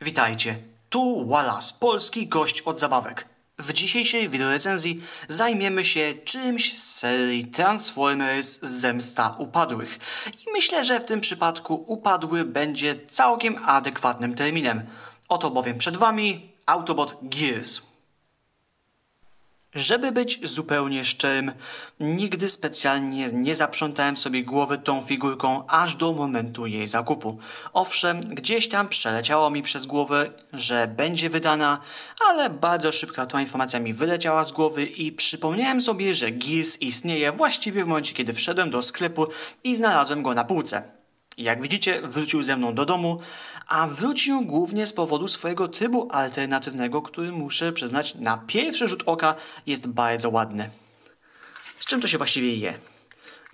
Witajcie, tu Wallace, polski gość od zabawek. W dzisiejszej wideorecenzji zajmiemy się czymś z serii Transformers Zemsta Upadłych. I myślę, że w tym przypadku upadły będzie całkiem adekwatnym terminem. Oto bowiem przed Wami Autobot Gears. Żeby być zupełnie szczerym, nigdy specjalnie nie zaprzątałem sobie głowy tą figurką aż do momentu jej zakupu. Owszem, gdzieś tam przeleciało mi przez głowę, że będzie wydana, ale bardzo szybko ta informacja mi wyleciała z głowy i przypomniałem sobie, że Gears istnieje właściwie w momencie, kiedy wszedłem do sklepu i znalazłem go na półce. Jak widzicie, wrócił ze mną do domu, a wrócił głównie z powodu swojego trybu alternatywnego, który muszę przyznać na pierwszy rzut oka jest bardzo ładny. Z czym to się właściwie je?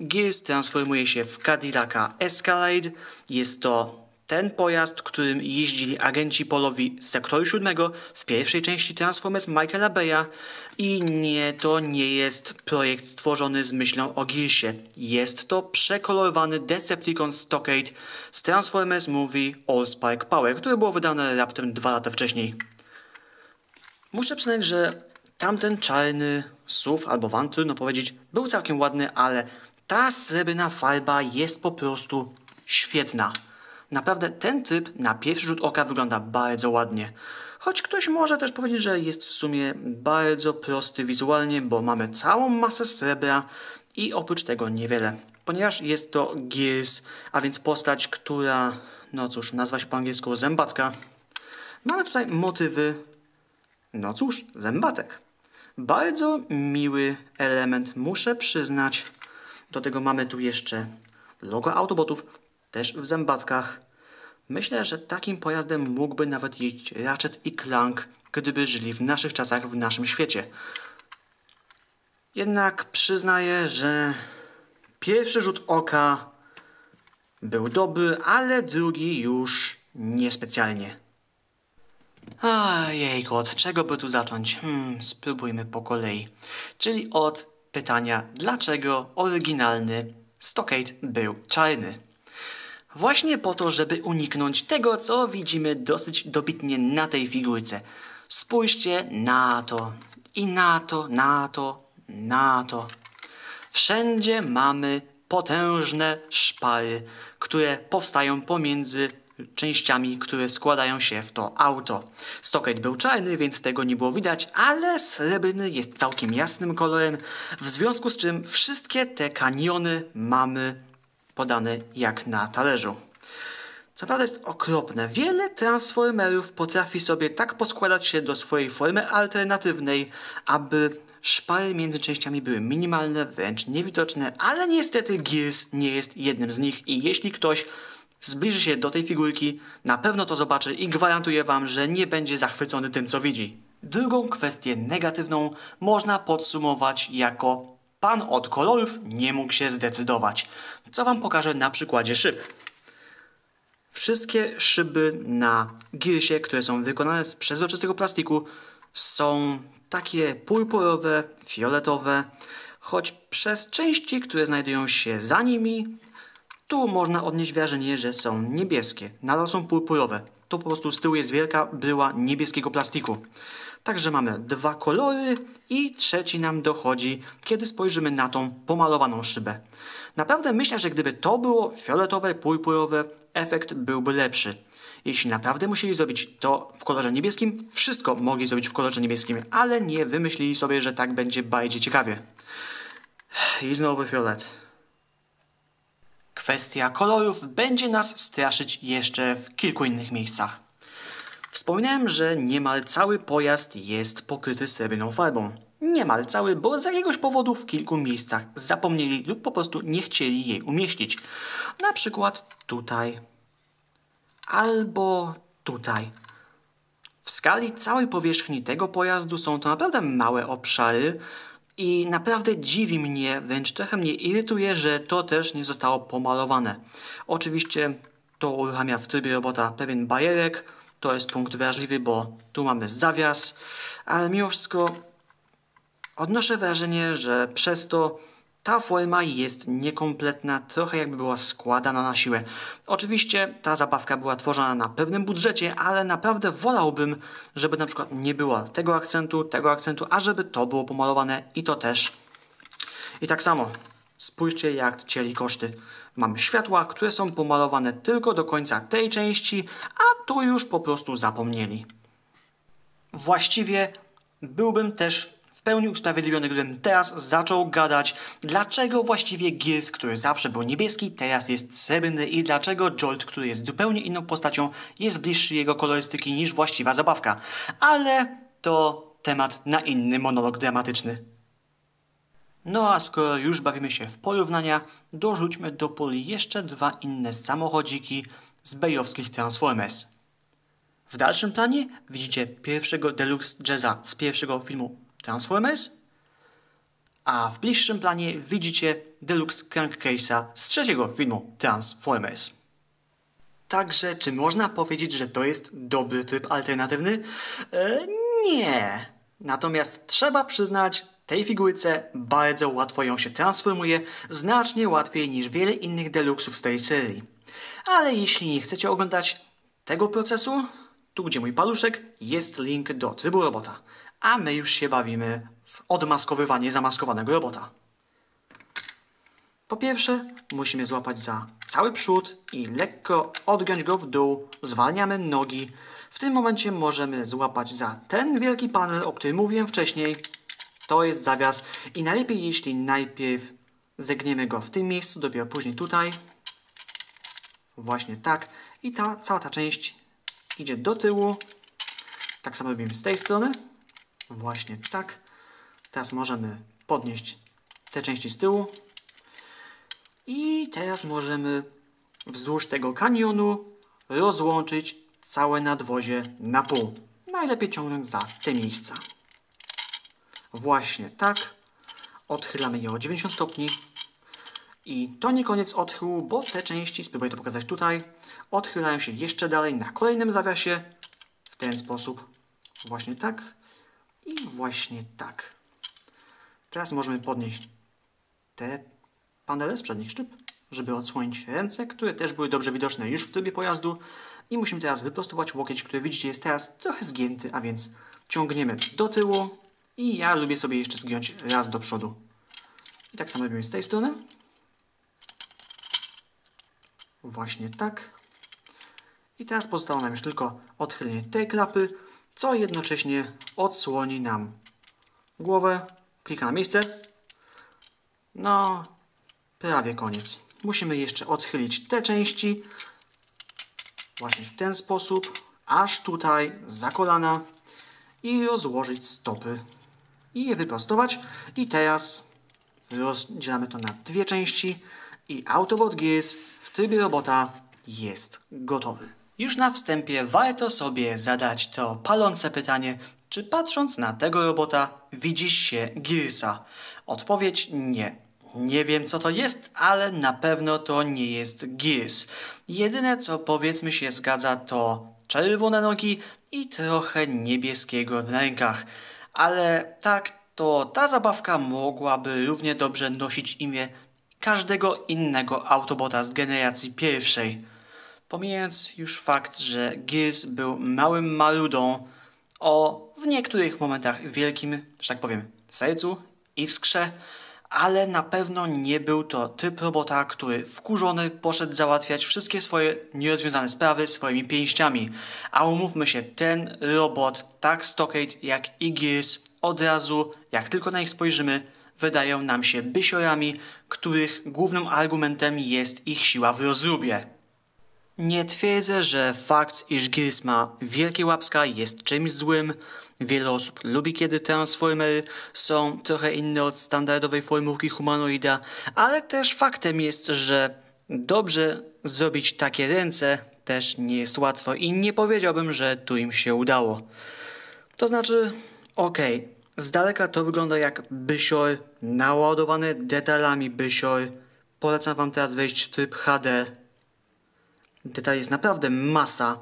Gears transformuje się w Cadillaca Escalade. Jest to ten pojazd, którym jeździli agenci polowi z sektoru siódmego w pierwszej części Transformers Michaela Beya i nie, to nie jest projekt stworzony z myślą o Gearsie. Jest to przekolorowany Decepticon Stockade z Transformers Movie All Spark Power, które było wydane raptem dwa lata wcześniej. Muszę przyznać, że tamten czarny SUV albo van, trudno powiedzieć, był całkiem ładny, ale ta srebrna farba jest po prostu świetna. Naprawdę ten typ na pierwszy rzut oka wygląda bardzo ładnie. Choć ktoś może też powiedzieć, że jest w sumie bardzo prosty wizualnie, bo mamy całą masę srebra i oprócz tego niewiele. Ponieważ jest to Gears, a więc postać, która, no cóż, nazwa się po angielsku zębatka. Mamy tutaj motywy, no cóż, zębatek. Bardzo miły element, muszę przyznać. Do tego mamy tu jeszcze logo Autobotów, też w zębatkach. Myślę, że takim pojazdem mógłby nawet jeździć Ratchet i Clank, gdyby żyli w naszych czasach, w naszym świecie. Jednak przyznaję, że pierwszy rzut oka był dobry, ale drugi już niespecjalnie. Ojejku, od czego by tu zacząć? Hmm, spróbujmy po kolei. Czyli od pytania, dlaczego oryginalny Stockade był czarny? Właśnie po to, żeby uniknąć tego, co widzimy dosyć dobitnie na tej figurce. Spójrzcie na to i na to, na to, na to. Wszędzie mamy potężne szpary, które powstają pomiędzy częściami, które składają się w to auto. Stockade był czarny, więc tego nie było widać, ale srebrny jest całkiem jasnym kolorem, w związku z czym wszystkie te kaniony mamy podane jak na talerzu. Co prawda jest okropne. Wiele transformerów potrafi sobie tak poskładać się do swojej formy alternatywnej, aby szpary między częściami były minimalne, wręcz niewidoczne, ale niestety Gears nie jest jednym z nich i jeśli ktoś zbliży się do tej figurki, na pewno to zobaczy i gwarantuję Wam, że nie będzie zachwycony tym, co widzi. Drugą kwestię negatywną można podsumować jako pan od kolorów nie mógł się zdecydować, co Wam pokażę na przykładzie szyb. Wszystkie szyby na Gearsie, które są wykonane z przezroczystego plastiku, są takie purpurowe, fioletowe, choć przez części, które znajdują się za nimi, tu można odnieść wrażenie, że są niebieskie. Nadal są purpurowe. To po prostu z tyłu jest wielka bryła niebieskiego plastiku. Także mamy dwa kolory i trzeci nam dochodzi, kiedy spojrzymy na tą pomalowaną szybę. Naprawdę myślę, że gdyby to było fioletowe, purpurowe, efekt byłby lepszy. Jeśli naprawdę musieli zrobić to w kolorze niebieskim, wszystko mogli zrobić w kolorze niebieskim, ale nie wymyślili sobie, że tak będzie bardziej ciekawie. I znowu fiolet. Kwestia kolorów będzie nas straszyć jeszcze w kilku innych miejscach. Wspominałem, że niemal cały pojazd jest pokryty srebrną farbą. Niemal cały, bo z jakiegoś powodu w kilku miejscach zapomnieli lub po prostu nie chcieli jej umieścić. Na przykład tutaj. Albo tutaj. W skali całej powierzchni tego pojazdu są to naprawdę małe obszary i naprawdę dziwi mnie, wręcz trochę mnie irytuje, że to też nie zostało pomalowane. Oczywiście to uruchamia w trybie robota pewien bajerek, to jest punkt wrażliwy, bo tu mamy zawias, ale mimo wszystko odnoszę wrażenie, że przez to ta forma jest niekompletna, trochę jakby była składana na siłę. Oczywiście ta zabawka była tworzona na pewnym budżecie, ale naprawdę wolałbym, żeby na przykład nie było tego akcentu, tego akcentu, a żeby to było pomalowane i to też. I tak samo, spójrzcie jak cieli koszty. Mamy światła, które są pomalowane tylko do końca tej części, a tu już po prostu zapomnieli. Właściwie byłbym też w pełni usprawiedliwiony, gdybym teraz zaczął gadać, dlaczego właściwie Gears, który zawsze był niebieski, teraz jest srebrny i dlaczego Jolt, który jest zupełnie inną postacią, jest bliższy jego kolorystyki niż właściwa zabawka. Ale to temat na inny monolog dramatyczny. No a skoro już bawimy się w porównania, dorzućmy do poli jeszcze dwa inne samochodziki z bejowskich Transformers. W dalszym planie widzicie pierwszego Deluxe Jazza z pierwszego filmu Transformers, a w bliższym planie widzicie Deluxe Crankcase'a z trzeciego filmu Transformers. Także, czy można powiedzieć, że to jest dobry tryb alternatywny? E, nie. Natomiast trzeba przyznać, tej figurce bardzo łatwo ją się transformuje, znacznie łatwiej niż wiele innych deluxów z tej serii. Ale jeśli nie chcecie oglądać tego procesu, tu gdzie mój paluszek, jest link do trybu robota a my już się bawimy w odmaskowywanie zamaskowanego robota. Po pierwsze, musimy złapać za cały przód i lekko odgiąć go w dół. Zwalniamy nogi. W tym momencie możemy złapać za ten wielki panel, o którym mówiłem wcześniej. To jest zawias i najlepiej, jeśli najpierw zegniemy go w tym miejscu, dopiero później tutaj. Właśnie tak. I ta cała ta część idzie do tyłu. Tak samo robimy z tej strony. Właśnie tak. Teraz możemy podnieść te części z tyłu. I teraz możemy wzdłuż tego kanionu rozłączyć całe nadwozie na pół. Najlepiej ciągnąć za te miejsca. Właśnie tak. Odchylamy je o 90 stopni. I to nie koniec odchyłu, bo te części, spróbuję to pokazać tutaj, odchylają się jeszcze dalej na kolejnym zawiasie w ten sposób. Właśnie tak. I właśnie tak. Teraz możemy podnieść te panele z przednich szczyp, żeby odsłonić ręce, które też były dobrze widoczne już w trybie pojazdu. I musimy teraz wyprostować łokieć, który widzicie jest teraz trochę zgięty, a więc ciągniemy do tyłu i ja lubię sobie jeszcze zgiąć raz do przodu. I tak samo robimy z tej strony. Właśnie tak. I teraz pozostało nam już tylko odchylenie tej klapy co jednocześnie odsłoni nam głowę. Klikam na miejsce. No, prawie koniec. Musimy jeszcze odchylić te części właśnie w ten sposób, aż tutaj za kolana i rozłożyć stopy i je wyprostować. I teraz rozdzielamy to na dwie części i Autobot Gears w trybie robota jest gotowy. Już na wstępie warto sobie zadać to palące pytanie, czy patrząc na tego robota widzisz się Gearsa? Odpowiedź nie. Nie wiem co to jest, ale na pewno to nie jest Gears. Jedyne co powiedzmy się zgadza to czerwone nogi i trochę niebieskiego w rękach. Ale tak, to ta zabawka mogłaby równie dobrze nosić imię każdego innego Autobota z generacji pierwszej. Pomijając już fakt, że Gears był małym marudą o w niektórych momentach wielkim, że tak powiem, sercu, iskrze, ale na pewno nie był to typ robota, który wkurzony poszedł załatwiać wszystkie swoje nierozwiązane sprawy swoimi pięściami. A umówmy się, ten robot, tak Stockade jak i Gears, od razu, jak tylko na nich spojrzymy, wydają nam się bysiorami, których głównym argumentem jest ich siła w rozrubie. Nie twierdzę, że fakt, iż Gears ma wielkie łapska jest czymś złym. Wiele osób lubi, kiedy transformery są trochę inne od standardowej formułki humanoida, ale też faktem jest, że dobrze zrobić takie ręce też nie jest łatwo i nie powiedziałbym, że tu im się udało. To znaczy, okej, okay, z daleka to wygląda jak bysior, naładowany detalami bysior. Polecam wam teraz wejść w tryb HD Detali jest naprawdę masa,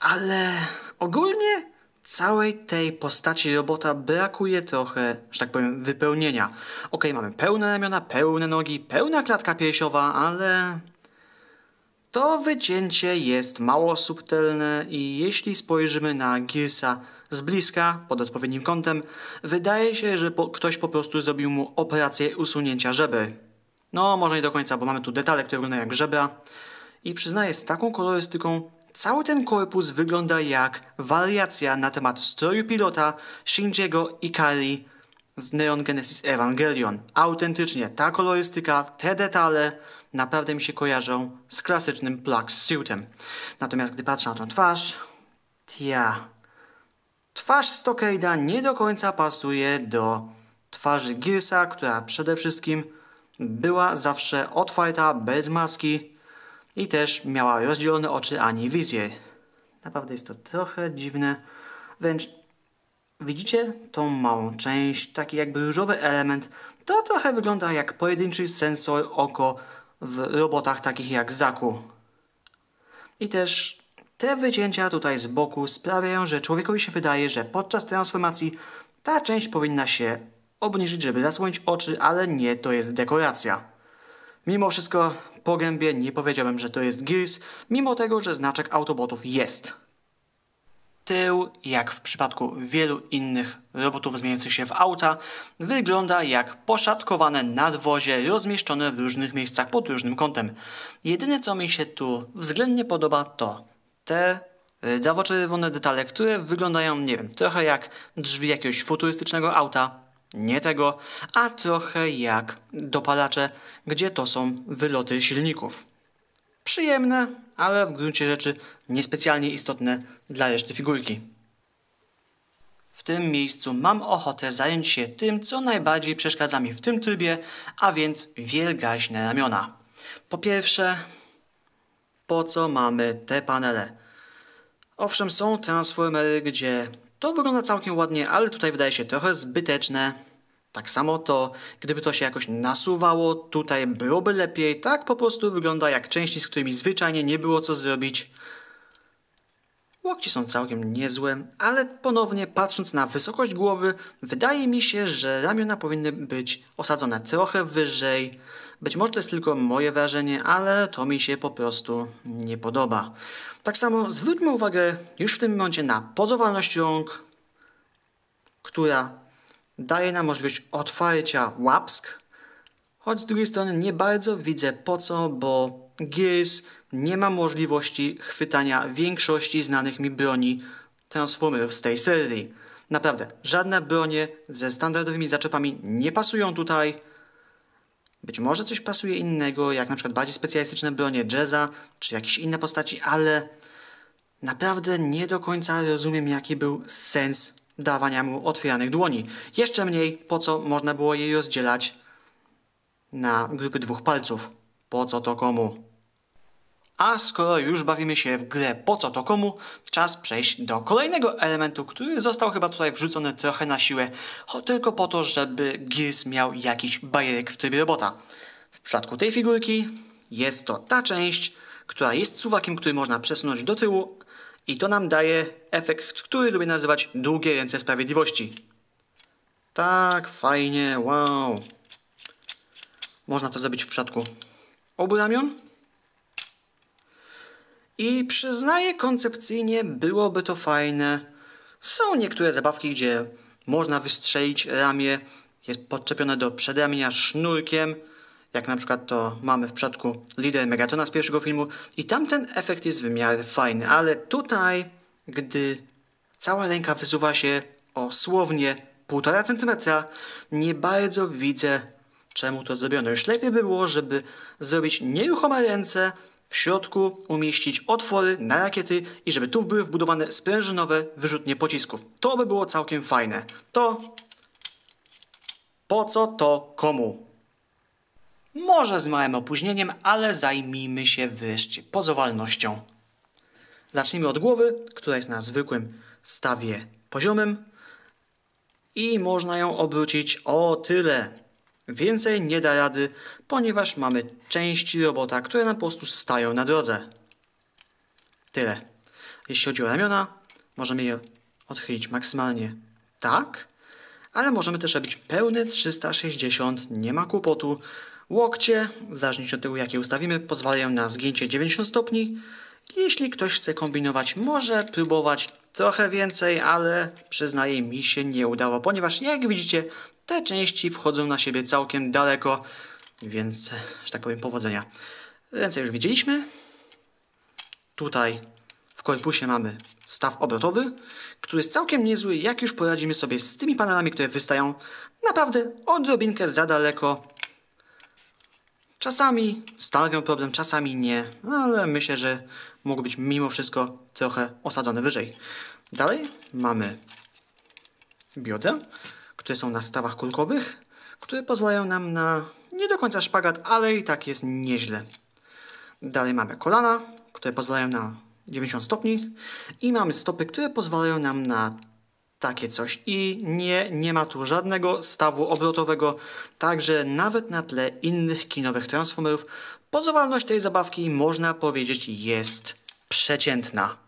ale ogólnie całej tej postaci robota brakuje trochę, że tak powiem, wypełnienia. Ok, mamy pełne ramiona, pełne nogi, pełna klatka piersiowa, ale to wycięcie jest mało subtelne i jeśli spojrzymy na Gearsa z bliska, pod odpowiednim kątem, wydaje się, że po, ktoś po prostu zrobił mu operację usunięcia żeber. No, może nie do końca, bo mamy tu detale, które wyglądają jak żebra. I przyznaję, z taką kolorystyką cały ten korpus wygląda jak wariacja na temat stroju pilota Shinjiego Ikari z Neon Genesis Evangelion. Autentycznie, ta kolorystyka, te detale naprawdę mi się kojarzą z klasycznym Plug Suitem. Natomiast gdy patrzę na tą twarz, tia, twarz Stockade'a nie do końca pasuje do twarzy Gearsa, która przede wszystkim była zawsze otwarta, bez maski i też miała rozdzielone oczy ani wizję. Naprawdę jest to trochę dziwne, wręcz widzicie tą małą część, taki jakby różowy element, to trochę wygląda jak pojedynczy sensor oko w robotach takich jak Zaku. I też te wycięcia tutaj z boku sprawiają, że człowiekowi się wydaje, że podczas transformacji ta część powinna się obniżyć, żeby zasłonić oczy, ale nie, to jest dekoracja. Mimo wszystko po gębie nie powiedziałem, że to jest Gears, mimo tego, że znaczek Autobotów jest. Tył, jak w przypadku wielu innych robotów zmieniających się w auta, wygląda jak poszatkowane nadwozie rozmieszczone w różnych miejscach pod różnym kątem. Jedyne co mi się tu względnie podoba to te rdzawo-czerwone detale, które wyglądają, nie wiem, trochę jak drzwi jakiegoś futurystycznego auta, nie tego, a trochę jak dopalacze, gdzie to są wyloty silników. Przyjemne, ale w gruncie rzeczy niespecjalnie istotne dla reszty figurki. W tym miejscu mam ochotę zająć się tym, co najbardziej przeszkadza mi w tym trybie, a więc wielgaśne ramiona. Po pierwsze, po co mamy te panele? Owszem, są transformery, gdzie to wygląda całkiem ładnie, ale tutaj wydaje się trochę zbyteczne. Tak samo to, gdyby to się jakoś nasuwało, tutaj byłoby lepiej. Tak po prostu wygląda jak części, z którymi zwyczajnie nie było co zrobić. Łokci są całkiem niezłe, ale ponownie patrząc na wysokość głowy, wydaje mi się, że ramiona powinny być osadzone trochę wyżej. Być może to jest tylko moje wrażenie, ale to mi się po prostu nie podoba. Tak samo zwróćmy uwagę już w tym momencie na pozowalność rąk, która daje nam możliwość otwarcia łapsk, choć z drugiej strony nie bardzo widzę po co, bo Gears nie ma możliwości chwytania większości znanych mi broni Transformerów z tej serii. Naprawdę, żadne bronie ze standardowymi zaczepami nie pasują tutaj. Być może coś pasuje innego, jak na przykład bardziej specjalistyczne bronie Jazza, czy jakieś inne postaci, ale naprawdę nie do końca rozumiem, jaki był sens dawania mu otwieranych dłoni. Jeszcze mniej, po co można było jej rozdzielać na grupy dwóch palców. Po co to komu? A skoro już bawimy się w grę po co to komu, czas przejść do kolejnego elementu, który został chyba tutaj wrzucony trochę na siłę, tylko po to, żeby Gears miał jakiś bajerek w trybie robota. W przypadku tej figurki jest to ta część, która jest suwakiem, który można przesunąć do tyłu i to nam daje efekt, który lubię nazywać długie ręce sprawiedliwości. Tak, fajnie, wow. Można to zrobić w przypadku obu ramion, i przyznaję, koncepcyjnie byłoby to fajne. Są niektóre zabawki, gdzie można wystrzelić ramię, jest podczepione do przedramienia sznurkiem, jak na przykład to mamy w przypadku Lider Megatona z pierwszego filmu i tamten efekt jest w miarę fajny, ale tutaj, gdy cała ręka wysuwa się o słownie 1,5 cm, nie bardzo widzę czemu to zrobiono. Już lepiej by było, żeby zrobić nieruchome ręce, w środku umieścić otwory na rakiety i żeby tu były wbudowane sprężynowe wyrzutnie pocisków. To by było całkiem fajne. To po co to komu? Może z małym opóźnieniem, ale zajmijmy się wreszcie pozowalnością. Zacznijmy od głowy, która jest na zwykłym stawie poziomym i można ją obrócić o tyle. Więcej nie da rady, ponieważ mamy części robota, które nam po prostu stają na drodze. Tyle. Jeśli chodzi o ramiona, możemy je odchylić maksymalnie tak, ale możemy też robić pełne 360, nie ma kłopotu. Łokcie, w zależności od tego jakie ustawimy, pozwalają na zgięcie 90 stopni. Jeśli ktoś chce kombinować, może próbować trochę więcej, ale przyznaję mi się nie udało, ponieważ jak widzicie, te części wchodzą na siebie całkiem daleko, więc, że tak powiem, powodzenia. Ręce już widzieliśmy. Tutaj w korpusie mamy staw obrotowy, który jest całkiem niezły, jak już poradzimy sobie z tymi panelami, które wystają naprawdę odrobinkę za daleko. Czasami stanowią problem, czasami nie, ale myślę, że mógł być mimo wszystko trochę osadzony wyżej. Dalej mamy biodra, które są na stawach kulkowych, które pozwalają nam na nie do końca szpagat, ale i tak jest nieźle. Dalej mamy kolana, które pozwalają na 90 stopni i mamy stopy, które pozwalają nam na takie coś. I nie, nie ma tu żadnego stawu obrotowego, także nawet na tle innych kinowych transformerów pozowalność tej zabawki można powiedzieć jest przeciętna.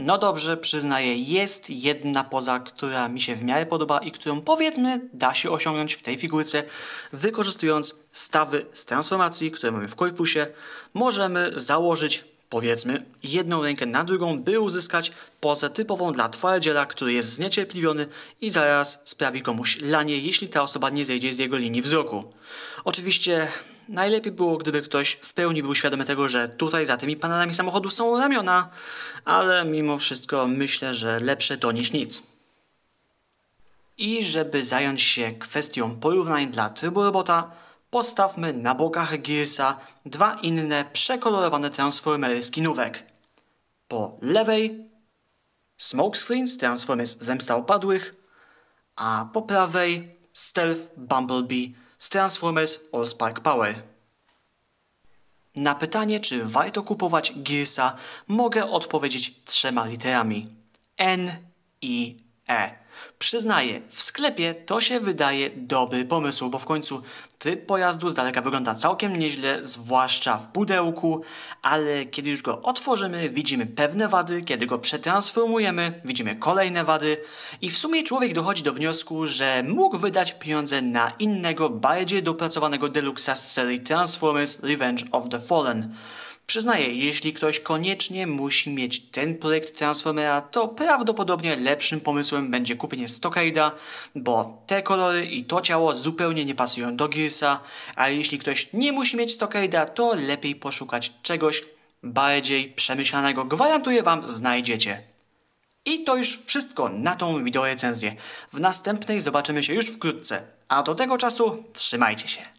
No dobrze, przyznaję, jest jedna poza, która mi się w miarę podoba i którą powiedzmy da się osiągnąć w tej figurce, wykorzystując stawy z transformacji, które mamy w korpusie. Możemy założyć powiedzmy, jedną rękę na drugą, by uzyskać pozę typową dla twardziela, który jest zniecierpliwiony i zaraz sprawi komuś lanie, jeśli ta osoba nie zejdzie z jego linii wzroku. Oczywiście najlepiej było, gdyby ktoś w pełni był świadomy tego, że tutaj za tymi panelami samochodu są ramiona, ale mimo wszystko myślę, że lepsze to niż nic. I żeby zająć się kwestią porównań dla trybu robota, postawmy na bokach Gearsa dwa inne przekolorowane transformery skinówek. Po lewej Smokescreen z Transformers Zemsta Upadłych, a po prawej Stealth Bumblebee Transformers Allspark Power. Na pytanie, czy warto kupować Gearsa, mogę odpowiedzieć trzema literami. N i E. Przyznaję, w sklepie to się wydaje dobry pomysł, bo w końcu Typ pojazdu z daleka wygląda całkiem nieźle, zwłaszcza w pudełku, ale kiedy już go otworzymy, widzimy pewne wady, kiedy go przetransformujemy, widzimy kolejne wady i w sumie człowiek dochodzi do wniosku, że mógł wydać pieniądze na innego, bardziej dopracowanego deluxa z serii Transformers Revenge of the Fallen. Przyznaję, jeśli ktoś koniecznie musi mieć ten projekt Transformera, to prawdopodobnie lepszym pomysłem będzie kupienie Stockade'a, bo te kolory i to ciało zupełnie nie pasują do Gearsa, a jeśli ktoś nie musi mieć Stockade'a, to lepiej poszukać czegoś bardziej przemyślanego. Gwarantuję Wam, znajdziecie. I to już wszystko na tą wideorecenzję. W następnej zobaczymy się już wkrótce, a do tego czasu trzymajcie się.